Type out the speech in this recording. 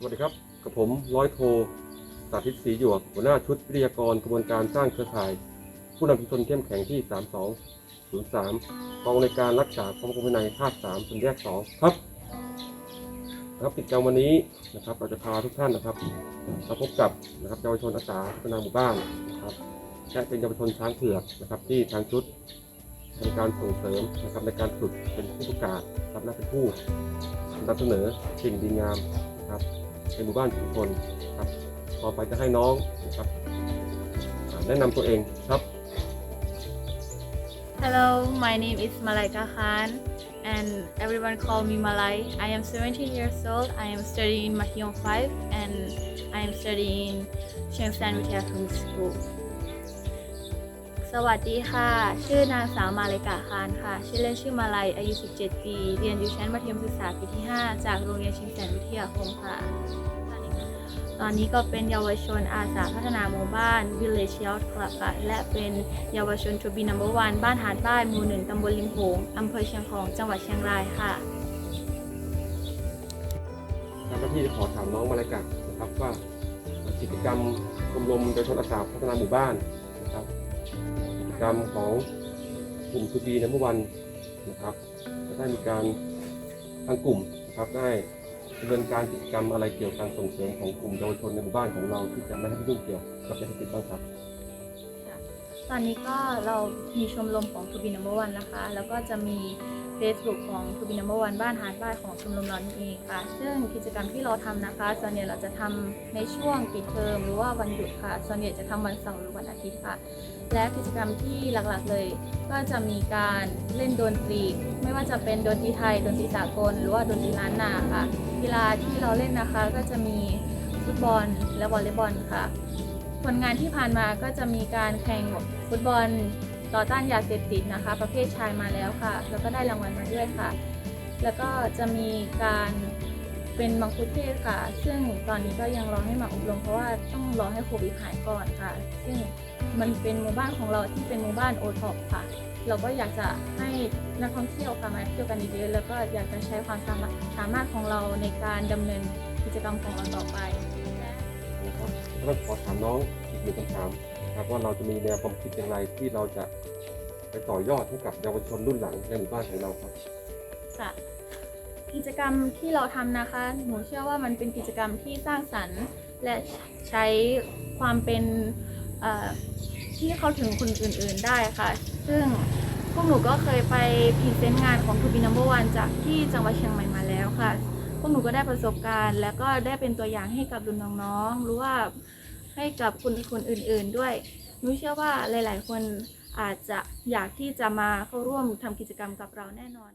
สวัสดีครับ กับผมร้อยโทสาธิตศรีหยวกหัวหน้าชุดวิทยากรกระบวนการสร้างเครือข่าย ผู้นำชุมชนเข้มแข็งที่ 3203กองในการรักษาความมั่นคงภายในภาค3ส่วนแยก 2 ครับครับกิจกรรมวันนี้นะครับเราจะพาทุกท่านนะครับมาพบกับนะครับเยาวชนอาสาพัฒนาหมู่บ้านนะครับและเป็นเยาวชนช้างเผือกนะครับ ที่ทางชุดทำการส่งเสริมนะครับในการฝึกเป็นผู้ประกาศรับและเป็นผู้นำเสนอสิ่งดีงามนะครับ ในหมู่บ้านชุมชนครับต่อไปจะให้น้องนะครับแนะนำตัวเองครับ Hello, my name is Malaika Khan and everyone call me Malai. I am 17 years old. I am studying Mahiyong 5 and I am studying Chiang San Vidya Kung School. สวัสดีค่ะ ชื่อนางสาวมาเลกาคานค่ะ ชื่อเล่นชื่อมาลัยอายุ 17 ปี เรียนอยู่ชั้นมัธยมศึกษาปีที่ 5 จากโรงเรียนชิงแสนวิทยาคมค่ะ ตอนนี้ก็เป็นเยาวชนอาสาพัฒนาหมู่บ้าน Village Youth Club ค่ะและเป็นเยาวชนทูบีนัมเบอร์วันบ้านหาดบ้านหมู่หนึ่งตำบลลิมโขงอำเภอเชียงของ จังหวัดเชียงรายค่ะทางที่จะขอถามน้องมาลายกันะครับว่ากิจกรรมชมรมเยาวชนอาสาพัฒนาหมู่บ้านนะครับ กิจกรรมของกลุ่มทูบีในเมื่อวันนะครับได้มีการทางกลุ่มนะครับได้ดำเนินการกิจกรรมอะไรเกี่ยวกับการส่งเสริมของกลุ่มเยาวชนในหมู่บ้านของเราที่จะไม่ให้ยุ่งเกี่ยวกับยาเสพติดบ้างครับ ตอนนี้ก็เรามีชมรมของทูบีนัมเบอร์วันนะคะ แล้วก็จะมี Facebook ของทูบีนัมเบอร์วันบ้านหาดบ้านของชมรมเราเองค่ะ ซึ่งกิจกรรมที่เราทำนะคะส่วนใหญ่เราจะทำในช่วงปิดเทอมหรือว่าวันหยุดค่ะ ส่วนใหญ่จะทำวันเสาร์หรือวันอาทิตย์ค่ะ และกิจกรรมที่หลักๆเลย ก็จะมีการเล่นดนตรี ไม่ว่าจะเป็นดนตรีไทยดนตรีสากล หรือว่าดนตรีล้านนาค่ะกีฬาที่เราเล่นนะคะก็จะมีฟุตบอลและวอลเลย์บอลค่ะ ผลงานที่ผ่านมาก็จะมีการแข่งฟุตบอลต่อต้านยาเสพติดนะคะ ประเภทชายมาแล้วค่ะ แล้วก็ได้รางวัลมาด้วยค่ะ แล้วก็จะมีการเป็นมังคุเทศค่ะ ซึ่งตอนนี้ก็ยังรอให้มาอบรมเพราะว่าต้องรอให้โควิดหายก่อนค่ะ ซึ่งมันเป็นหมู่บ้านของเราที่เป็นหมู่บ้านโอท็อปค่ะ เราก็อยากจะให้นักท่องเที่ยวค่ะมาเที่ยวกันเยอะๆแล้วก็อยากจะใช้ความสามารถสามารถของเราในการดำเนินกิจกรรมของเราต่อไป นะครับแล้วขอถามน้องอีกหนึ่งคำถามนะครับว่าเราจะมีแนวความคิดอย่างไรที่เราจะไปต่อยอดให้กับเยาวชนรุ่นหลังในหมู่บ้านของเราครับค่ะกิจกรรมที่เราทำนะคะ หนูเชื่อว่ามันเป็นกิจกรรมที่สร้างสรรค์และใช้ความเป็นที่เข้าถึงคนอื่น ๆ ได้ค่ะ ซึ่งพวกหนูก็เคยไปพรีเซนต์งานของทูบีนัมเบอร์วันจากที่จังหวัดเชียงใหม่มาแล้วค่ะ พวกหนูก็ได้ประสบการณ์ แล้วก็ได้เป็นตัวอย่างให้กับรุ่นน้องๆหรือว่าให้กับคนคนอื่น ๆ ด้วยหนูเชื่อว่าหลาย ๆ คนอาจจะอยากที่จะมาเข้าร่วมทำกิจกรรมกับเราแน่นอน